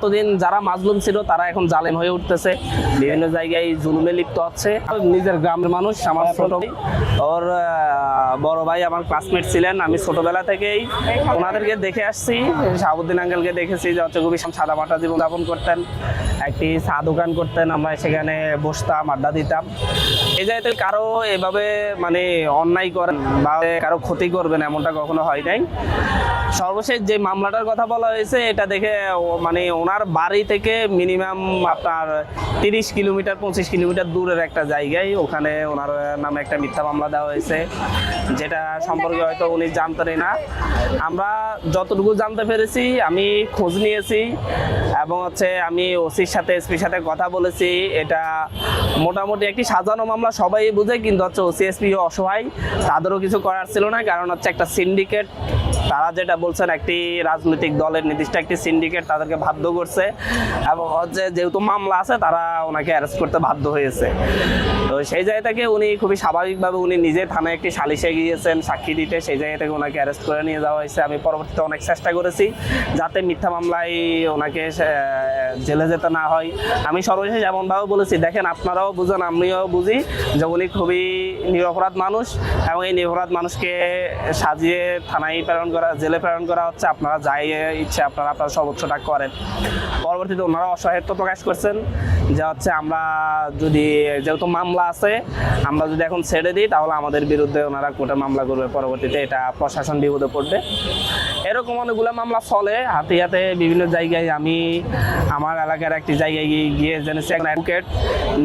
এতদিন যারা মাজলুম ছিল তারা এখন জালেম হয়ে উঠতেছে। বিভিন্ন জায়গায় জুলুমে লিপ্ত হচ্ছে। নিজের গ্রামের মানুষ আমার ছোট ভাই, ওর বড় ভাই আমার ক্লাসমেট ছিলেন আমি ছোটবেলা থেকেই ওনাদেরকে দেখে আসছি। শাহাবুদ্দিন আঙ্কেলকে দেখেছি যে হচ্ছে খুবই সাদা মাটা জীবনযাপন করতেন একটি চা দোকান করতেন আমরা সেখানে বসতাম আড্ডা দিতাম। এই জায়গাতে কারও এভাবে মানে অন্যায় করেন বা কারও ক্ষতি করবেন এমনটা কখনো হয় নাই। সর্বশেষ যে মামলাটার কথা বলা হয়েছে, এটা দেখে মানে ওনার বাড়ি থেকে মিনিমাম আপনার তিরিশ কিলোমিটার, পঁচিশ কিলোমিটার দূরের একটা জায়গায় ওখানে ওনার নামে একটা মিথ্যা মামলা দেওয়া হয়েছে, যেটা সম্পর্কে হয়তো উনি জানতেনই না। আমরা যতটুকু জানতে পেরেছি, আমি খোঁজ নিয়েছি এবং হচ্ছে আমি ওসির সাথে, এসপির সাথে কথা বলেছি। এটা মোটামুটি একটি সাজানো মামলা, সবাই বুঝে, কিন্তু হচ্ছে ওসি, এসপি অসহায়, তাদেরও কিছু করার ছিল না, কারণ হচ্ছে একটা সিন্ডিকেট তারা যেটা বলছেন, একটি রাজনৈতিক দলের নির্দিষ্ট একটি সিন্ডিকেট তাদেরকে বাধ্য করছে এবং হচ্ছে যেহেতু মামলা আছে, তারা ওনাকে অ্যারেস্ট করতে বাধ্য হয়েছে। তো সেই জায়গা থেকে উনি খুবই স্বাভাবিকভাবে উনি নিজে থানায় একটি সালিশে গিয়েছেন, সাক্ষী দিতে। সেই জায়গা থেকে ওনাকে অ্যারেস্ট করে নিয়ে যাওয়া হয়েছে। আমি পরবর্তীতে অনেক চেষ্টা করেছি যাতে মিথ্যা মামলায় ওনাকে জেলে যেতে না হয়। আমি সর্বশেষ এমনভাবে বলেছি, দেখেন আপনারাও বুঝেন, আমিও বুঝি যে উনি খুবই নিরপরাধ মানুষ এবং এই নিরপরাধ মানুষকে সাজিয়ে থানায় প্রেরণ করা, জেলে প্রেরণ করা হচ্ছে, আপনারা যাই ইচ্ছে আপনারা আপনার সর্বোচ্চটা করেন। পরবর্তীতে ওনারা অসহায়ত্ব প্রকাশ করছেন, যে হচ্ছে আমরা যদি যেহেতু মামলা আছে, আমরা যদি এখন ছেড়ে দিই, তাহলে আমাদের বিরুদ্ধে ওনারা কোটা মামলা করবে। পরবর্তীতে এটা প্রশাসন বিপদে পড়বে এরকম অনেকগুলো মামলা চলে। হাতে হাতে বিভিন্ন জায়গায় আমি আমার এলাকার একটি জায়গায় গিয়ে- জেনেছি অ্যাডভোকেট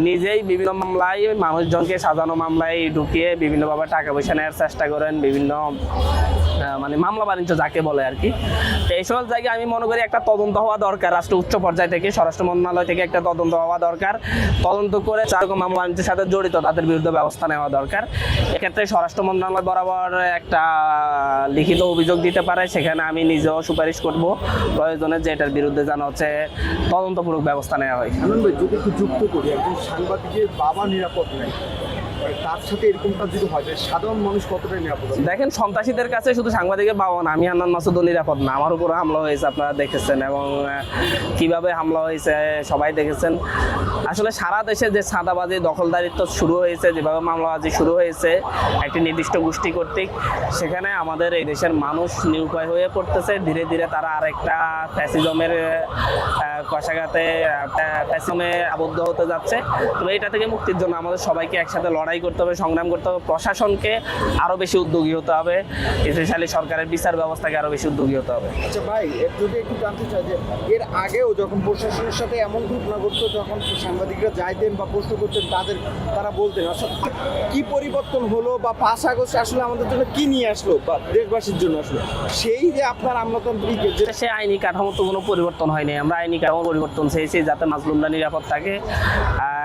নিজেই বিভিন্ন মামলায় মানুষজনকে সাজানো মামলায় ঢুকিয়ে বিভিন্নভাবে টাকা পয়সা নেওয়ার চেষ্টা করেন, বিভিন্ন মানে মামলা বাণিজ্য যাকে বলে আর কি তো এই সকল জায়গায় আমি মনে করি একটা তদন্ত হওয়া দরকার। রাষ্ট্র উচ্চ পর্যায় থেকে, স্বরাষ্ট্র মন্ত্রণালয় থেকে একটা তদন্ত হওয়া দরকার। তদন্ত করে চারকম মামলা বাণিজ্যের সাথে জড়িত, তাদের বিরুদ্ধে ব্যবস্থা নেওয়া দরকার। এক্ষেত্রে স্বরাষ্ট্র মন্ত্রণালয় বরাবর একটা লিখিত অভিযোগ দিতে পারে, সেখানে আমি নিজেও সুপারিশ করব। প্রয়োজনে যে এটার বিরুদ্ধে যেন হচ্ছে তদন্তমূলক ব্যবস্থা নেওয়া হয়। আনন্দ যদি একটু যুক্ত করি, একজন সাংবাদিকের বাবা নিরাপদ নেই। তার সাথে এরকমটা যদি হয় সাধারণ মানুষ কতটা নিরাপদ দেখেন, সন্ত্রাসীদের কাছে শুধু সাংবাদিকের বাবা না, আমি হান্নান মাসুদ নিরাপদ না। আমার উপরে হামলা হয়েছে, আপনারা দেখেছেন, এবং কীভাবে হামলা হয়েছে, সবাই দেখেছেন। আসলে সারা দেশে যে ছাঁদাবাজি দখলদারিত্ব শুরু হয়েছে, যেভাবে মামলাবাজি শুরু হয়েছে, একটি নির্দিষ্ট গোষ্ঠী কর্তৃক, সেখানে আমাদের এই দেশের মানুষ নিরুপায় হয়ে পড়তেছে। ধীরে ধীরে তারা আরেকটা ফ্যাসিজমের কষাঘাতে ফ্যাসিজমে আবদ্ধ হতে যাচ্ছে। তবে এটা থেকে মুক্তির জন্য আমাদের সবাইকে একসাথে লড়াই করতে হবে সংগ্রাম করতে হবে প্রশাসনকে আরও বেশি উদ্যোগী হতে হবে স্পেশালি সরকারের বিচার ব্যবস্থাকে আরও বেশি উদ্যোগী হতে হবে। আচ্ছা ভাই এর যদি একটু জানতে চাই যে এর আগেও যখন প্রশাসনের সাথে এমন ঘটনা ঘটতো যখন সাংবাদিকরা যাইতেন বা প্রশ্ন করতেন তাদের তারা বলতেন আসলে কি পরিবর্তন হলো বা পাঁচ আগস্ট আসলে আমাদের জন্য কি নিয়ে আসলো বা দেশবাসীর জন্য আসলো? সেই যে আপনার আমলাতান্ত্রিক সে আইনি কাঠামো তো কোনো পরিবর্তন হয়নি। আমরা আইনি কাঠামো পরিবর্তন চেয়েছি যাতে মাজলুমরা নিরাপদ থাকে। আহ,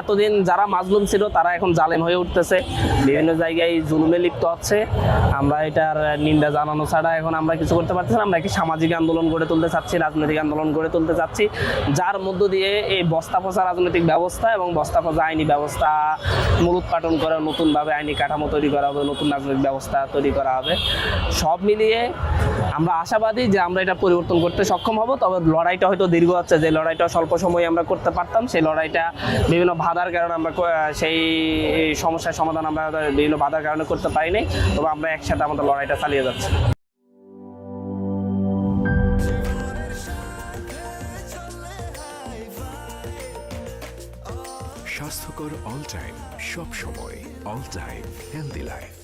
এতদিন যারা মাজলুম ছিল, তারা এখন জালেম হয়ে উঠতেছে। বিভিন্ন জায়গায় জুলুমে লিপ্ত হচ্ছে। আমরা এটার নিন্দা জানানো ছাড়া এখন আমরা কিছু করতে পারতেছি আমরা একটি সামাজিক আন্দোলন গড়ে তুলতে চাচ্ছি, রাজনৈতিক আন্দোলন গড়ে তুলতে চাচ্ছি, যার মধ্য দিয়ে এই বস্তা পচা রাজনৈতিক ব্যবস্থা এবং বস্তা পচা আইনি ব্যবস্থা মূলোৎপাটন করে, নতুনভাবে আইনি কাঠামো তৈরি করা হবে, নতুন রাজনৈতিক ব্যবস্থা তৈরি করা হবে। সব মিলিয়ে আমরা আশাবাদী যে আমরা এটা পরিবর্তন করতে সক্ষম হব। তবে লড়াইটা হয়তো দীর্ঘ হচ্ছে যে লড়াইটা স্বল্প সময়ে আমরা করতে পারতাম, সেই লড়াইটা বিভিন্ন বাধার কারণে আমরা সেই সমস্যার সমাধান আমরা বিভিন্ন বাধার কারণে করতে পারিনি, তবে আমরা একসাথে আমাদের লড়াইটা চালিয়ে যাচ্ছি। স্বাস্থ্যকর অল টাইম সব সময় অল টাইম হেলদি লাইফ